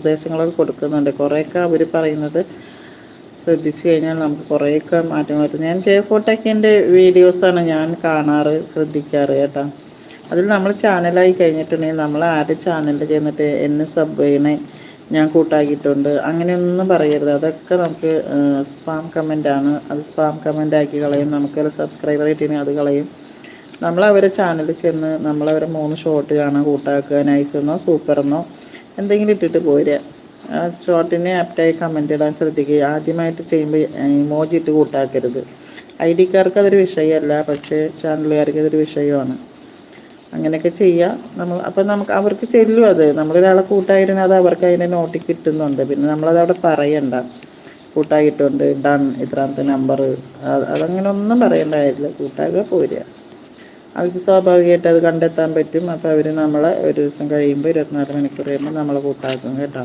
നിർദ്ദേശങ്ങളൊക്കെ കൊടുക്കുന്നുണ്ട്. കുറേയൊക്കെ അവർ പറയുന്നത് ശ്രദ്ധിച്ചു കഴിഞ്ഞാൽ നമുക്ക് കുറേയൊക്കെ മാറ്റം വരും. ഞാൻ ജെ ഫോട്ടോക്കിന്റെ വീഡിയോസാണ് ഞാൻ കാണാറ് ശ്രദ്ധിക്കാറ് കേട്ടോ. അതിൽ നമ്മൾ ചാനലായി കഴിഞ്ഞിട്ടുണ്ടെങ്കിൽ നമ്മൾ ആരുടെ ചാനലിൽ ചെന്നിട്ട് എന്നെ സബ് ചെയ്യണേ ഞാൻ കൂട്ടാക്കിയിട്ടുണ്ട് അങ്ങനെയൊന്നും പറയരുത്. അതൊക്കെ നമുക്ക് സ്പാം കമന്റാണ് അത് സ്പാം കമന്റ് ആക്കി കളയും. നമുക്ക് സബ്സ്ക്രൈബർ കിട്ടിയാൽ അത് കളയും. നമ്മൾ അവരെ ചാനലിൽ ചെന്ന് നമ്മളവരെ മൂന്ന് ഷോട്ട് കാണാൻ കൂട്ടാക്കുക നൈസ് എന്നോ സൂപ്പർ എന്നോ എന്തെങ്കിലും ഇട്ടിട്ട് പോരുക ആ ഷോർട്ടിനെ ആപ്റ്റായി കമന്റ് ഇടാൻ ശ്രദ്ധിക്കുക ആദ്യമായിട്ട് ചെയ്യുമ്പോൾ ഇമോജി ഇട്ട് കൂട്ടാക്കരുത്. ഐ ഡിക്കാർക്ക് അതൊരു വിഷയമല്ല പക്ഷേ ചാനലുകാർക്ക് അതൊരു വിഷയമാണ്. അങ്ങനെയൊക്കെ ചെയ്യുക നമ്മൾ അപ്പം നമുക്ക് അവർക്ക് ചെല്ലും അത്. നമ്മളൊരാളെ കൂട്ടായിരുന്നു അത് അവർക്ക് അതിനെ നോട്ടി കിട്ടുന്നുണ്ട്. പിന്നെ നമ്മളത് അവിടെ പറയണ്ട. കൂട്ടായിട്ടുണ്ട് ഡൺ ഇത്രാമത്തെ നമ്പർ അതങ്ങനെ ഒന്നും പറയേണ്ട കാര്യമില്ല. കൂട്ടാക്കുക പോരുക അവർക്ക് സ്വാഭാവികമായിട്ട് അത് കണ്ടെത്താൻ പറ്റും. അപ്പോൾ അവർ നമ്മളെ ഒരു ദിവസം കഴിയുമ്പോൾ ഇരുപത്തിനാല് മണിക്കൂർ കഴിയുമ്പോൾ നമ്മളെ കൂട്ടാക്കും കേട്ടോ.